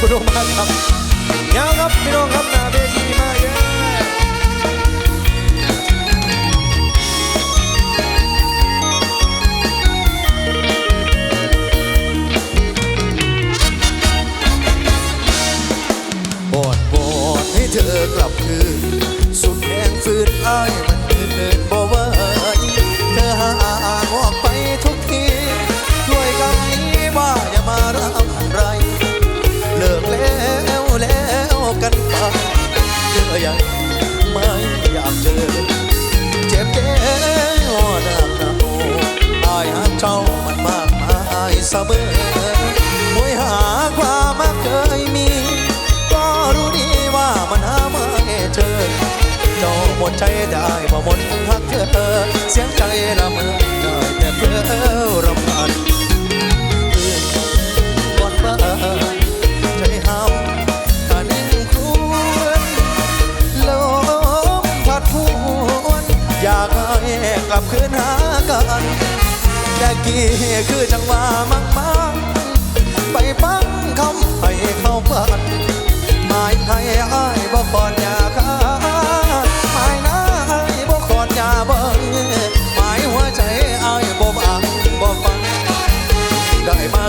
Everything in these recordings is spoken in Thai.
คุณมากครับยาวครับพี่น้องครับนาเวทีมาเยอะบอดบอดให้เธอกลับคืน ใจได้บ่หมดทักเธอ เสียงใจละเมอได้แต่เพื่อรำพันก่อนบ้านใจห้ามถ้านิ่งครวนลมพัดพวนอยากให้กลับคืนหากันแต่กี้คือจังหวะมักมักไปฟัง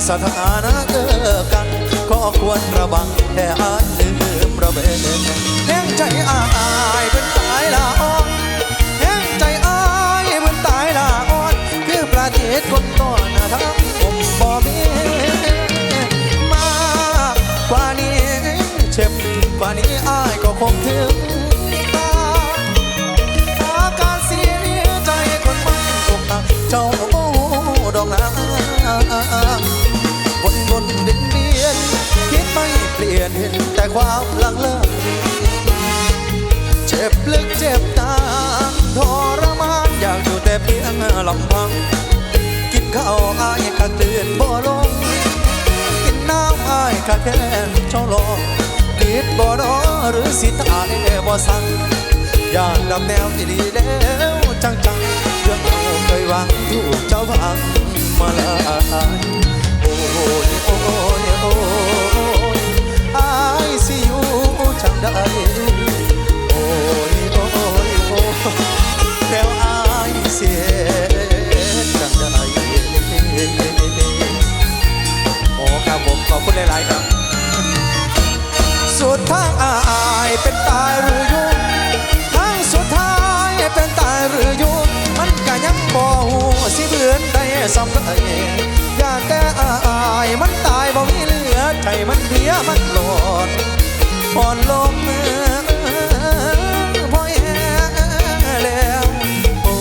สถานะเจอกัน ก็ควรระวังแค่อาจลืมระเบิดแห่งใจอายเป็นตายละออง วนวนเวียนเวียนคิดไม่เปลี่ยนเห็นแต่ความหลังเลิกเจ็บลึกเจ็บนานทรมานอยากอยู่แต่เพียงลำพัง กินข้าวอายกะเตือนบ่ลงกินน้ำอายกะแค่นเจ้าลองผิดบ่ดอหรือสิตายบ่สั่งอยานดำแนวที่ดีแล้วจังจังๆเรื่องเราเคยวางถูกเจ้าพังมาแล้วายโอ้ยโอ้ยโอ้ยอายสิอยู่จังใดโอ้ยโอ้ยโอ้ยแล้วอายเสียจังใดโอ้ครับผมขอบคุณหลายๆครับ สุดทางอายเป็นตายหรือยู่ทางสุดท้ายเป็นตายหรือยู่มันก็ยังบ่หูสิเบือนได้สำไรอย่า แต่อายมันตายบ่มีเหลือใจมันเพียมันโหลดผ่อนลมพอยแย่แล้วโอ้